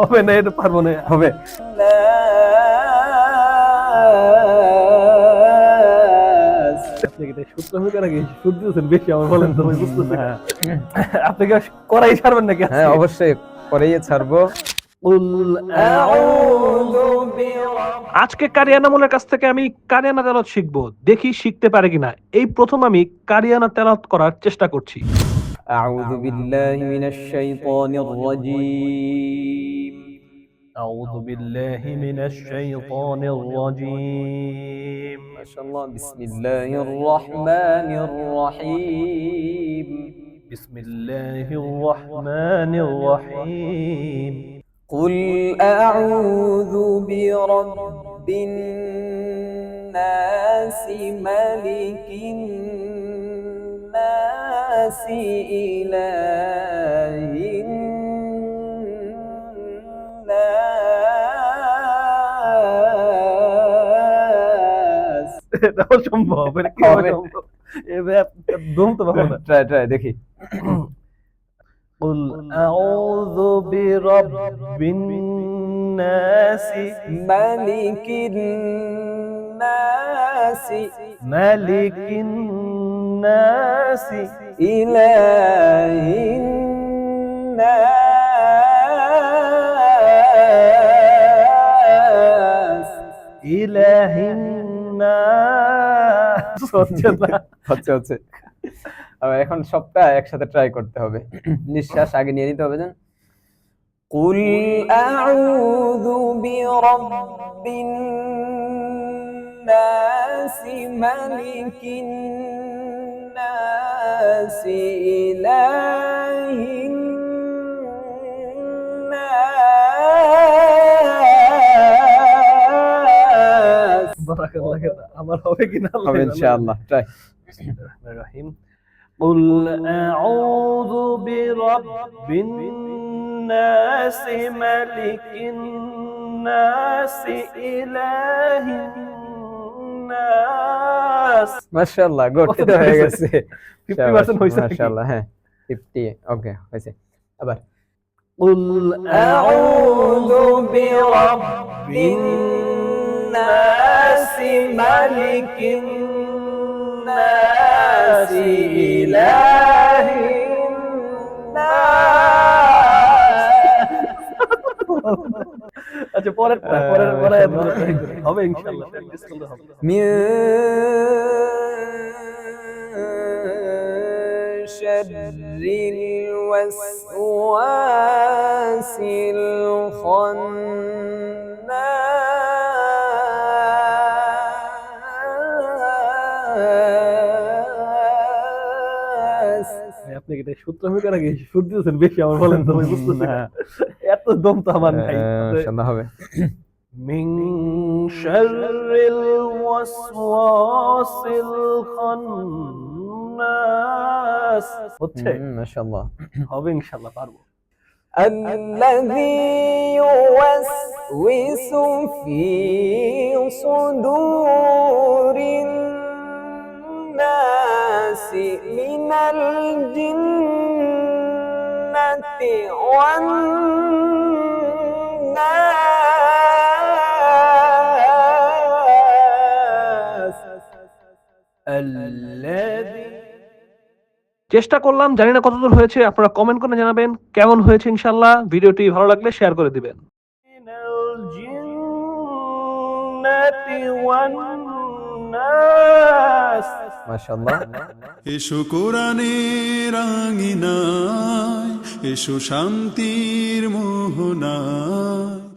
হবে না এটা পারব না হবে। করাই হ্যাঁ। ছাড়বেন নাকি হ্যাঁ অবশ্যই ছাড়বো। আজকে কারিয়ানামুলের কাছ থেকে আমি কারিয়ানা শিখব। দেখি শিখতে পারে কিনা। এই প্রথম আমি কারিয়ানা তেলত করার চেষ্টা করছি। أعوذ بالله من الشيطان الرجيم. أعوذ بالله من الشيطان الرجيم. ما شاء الله بسم الله الرحمن الرحيم. بسم الله الرحمن الرحيم. قل أعوذ برب الناس ملك الناس الناس এটাও সম্ভব এটা কিভাবে হবে। সম্ভব এবার দম তো পাবো না ট্রাই ট্রাই দেখি قل أعوذ برب الناس ملك الناس ملك الناس إله الناس إله الناس হচ্ছে না হচ্ছে হচ্ছে আবার এখন সবটা একসাথে ট্রাই করতে হবে নিঃশ্বাস আগে নিয়ে নিতে হবে জান قل أعوذ برب الناس ملك الناس الناس إله الناس. بارك الله كده عمر الله كده إن شاء الله. طيب. بسم الله الرحمن الرحيم. قل أعوذ برب الناس ملك الناس إله الناس. মাশাআল্লাহ গুড কত এটা হয়ে হয়েছে? গেছে 50% হয়েছে নাকি? মাশাআল্লাহ হ্যাঁ 50 ওকে হয়েছে আবার قل أعوذ برب الناس ملك الناس إله আচ্ছা পরের পরের পরের হবে ইনশাআল্লাহ প্র্যাকটিস করলে হবে من شر الوسواس الخناس আপনি কি এটা সূত্র আমি করা গেছি সুদ দিয়েছেন বেশি আমার বলেন তো আমি বুঝতেছি না এত দম তো আমার নাই সন্ধ্যা হবে من شر الوسواس الخناس হচ্ছে মাশাআল্লাহ হবে ইনশাআল্লাহ পারবো الذي يوسوس في صدور الناس من الجنة والناس চেষ্টা করলাম জানি না কতদূর হয়েছে আপনারা কমেন্ট করে জানাবেন কেমন হয়েছে ইনশাল্লাহ ভিডিওটি ভালো লাগলে শেয়ার করে দিবেন। এসো কোরআনের রাঙিনা এসো শান্তির মোহনায়।